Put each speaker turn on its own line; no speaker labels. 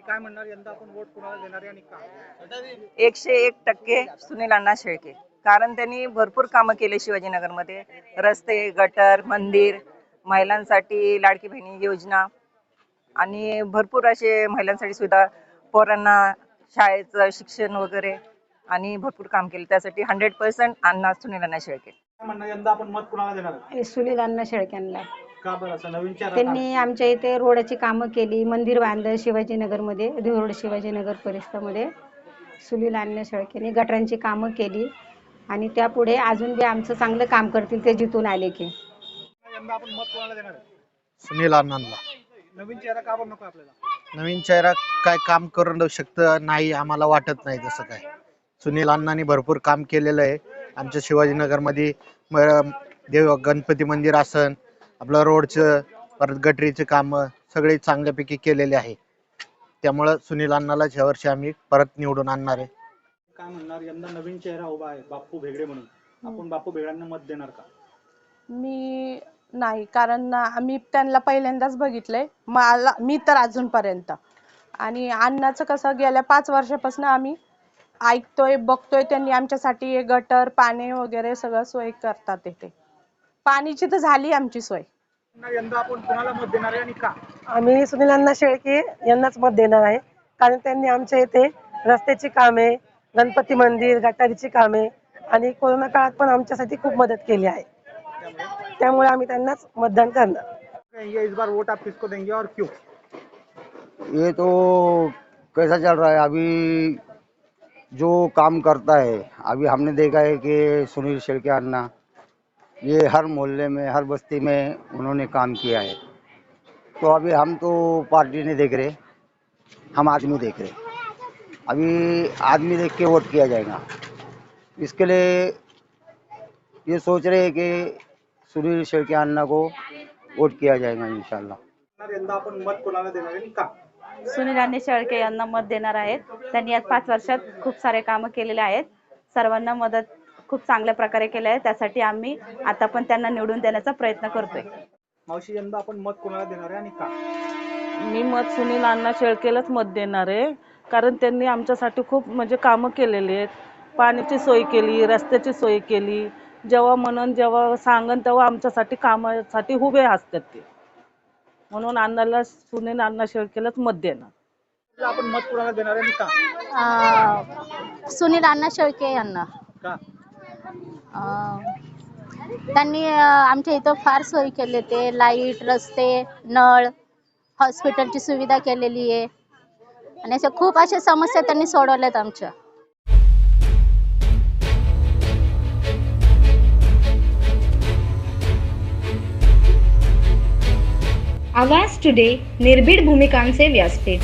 काय म्हणणार यंदा आपण वोट कुणाला देणार आहे आणि का?
एकशे एक टक्के सुनील अण्णा शेळके. कारण त्यांनी भरपूर कामं केले शिवाजीनगरमध्ये. रस्ते गटर मंदिर महिलांसाठी लाडकी बहिणी योजना. आणि भरपूर असे महिलांसाठी सुद्धा पोरांना शाळेचं शिक्षण वगैरे आणि भरपूर काम केले. त्यासाठी हंड्रेड पर्सेंट अण्णा सुनील अण्णा शेळके.
काय म्हणणार यंदा आपण मत कुणाला देणार? आहे?
सुनील अण्णा शेळक्यांना.
का बरं? असं नवीन चेहरा का?
त्यांनी आमच्या इथे रोडाची कामं केली. मंदिर बांधलं शिवाजीनगरमध्ये रोड शिवाजीनगर परिसरामध्ये. सुनील अण्णा शेळकेने गटरांची कामं केली. आणि त्यापुढे अजून बी आमचं चांगलं काम करतील ते जिथून आले की.
यंदा आपण मत कुणाला देणार आहे?
सुनील अण्णांना.
नवीन चेहरा का बरं नको आपल्याला?
नवीन चेहरा काय काम करून शकतं नाही आम्हाला वाटत नाही तसं काय. सुनील अण्णांनी भरपूर काम केलेलं आहे. आमच्या शिवाजीनगरमध्ये म- देव गणपती मंदिर असन आपलं रोडचं परत गटरीचे काम सगळे चांगल्यापैकी केलेले आहे. त्यामुळं सुनील अण्णालाच ह्या वर्षी आम्ही परत निवडून आणणार आहे.
काय म्हणणार? यंदा नवीन चेहरा उभा आहे बाप्पू भेगडे म्हणून. आपण बाप्पू भेगड्यांना मत देणार का?
मी नाही कारण ना आम्ही त्यांना पहिल्यांदाच बघितलंय. मला मी तर अजूनपर्यंत. आणि अण्णाचं कसं गेल्या पाच वर्षापासून आम्ही ऐकतोय बघतोय त्यांनी आमच्यासाठी गटर पाणी वगैरे सगळं सोय करतात ते पाणीची तर झाली आमची सोय.
म्हणणार यंदा आपण कुणाला मत देणार आहे आणि का?
आम्ही सुनीलांना शेळके यांनाच मत देणार आहे. कारण त्यांनी आमच्या इथे रस्त्याची कामे गणपती मंदिर गटारीची कामे आणि कोरोना काळात पण आमच्यासाठी खूप मदत केली आहे. त्यामुळे आम्ही त्यांनाच मतदान करणार.
ये इस बार वोट आप किसको देंगे और क्यों?
ये तो कैसा चल रहा है? अभी जो काम करता है अभी हमने देखा है कि सुनील शेड़के अन्ना ये हर मोहल्ले में हर बस्ती में उन्होंने काम किया है। तो अभी हम तो पार्टी नहीं देख रहे हम आदमी देख रहे। अभी आदमी देख के वोट किया जाएगा। इसके लिए ये सोच रहे हैं कि सुनील शेड़के अन्ना को वोट किया जाएगा इंशाल्लाह।
म्हणणार यंदा आपण मत कुणाला देणार आहे? आणि का?
सुनील शेळके यांना मत देणार आहेत. त्यांनी आज पाच वर्षात खूप सारे कामं केलेले आहेत. सर्वांना मदत खूप चांगल्या प्रकारे केली आहे त्यासाठी आम्ही आता पण त्यांना निवडून देण्याचा प्रयत्न करतोय.
मावशी यंदा आपण मत कुणाला देणार आहे आणि का?
मी मत सुनील अण्णा शेळकेलाच मत देणार आहे. कारण त्यांनी आमच्यासाठी खूप म्हणजे कामं केलेली आहेत. पाण्याची सोय केली रस्त्याची सोय केली. जेव्हा म्हणून जेव्हा सांगन तेव्हा आमच्यासाठी कामासाठी उभे असतात ते. म्हणून अण्णाला सुनील अण्णा शेळकेलाच मत देणार.
आपण मत कुणाला देणार आहे का?
सुनील अण्णा शेळके यांना. त्यांनी आमच्या इथं फार सोयी केले ते. लाइट रस्ते नळ हॉस्पिटलची सुविधा केलेली आहे. आणि अशा खूप अशा समस्या त्यांनी सोडवल्यात आमच्या.
आवाज टुडे निर्भीड भूमिकांचे व्यासपीठ.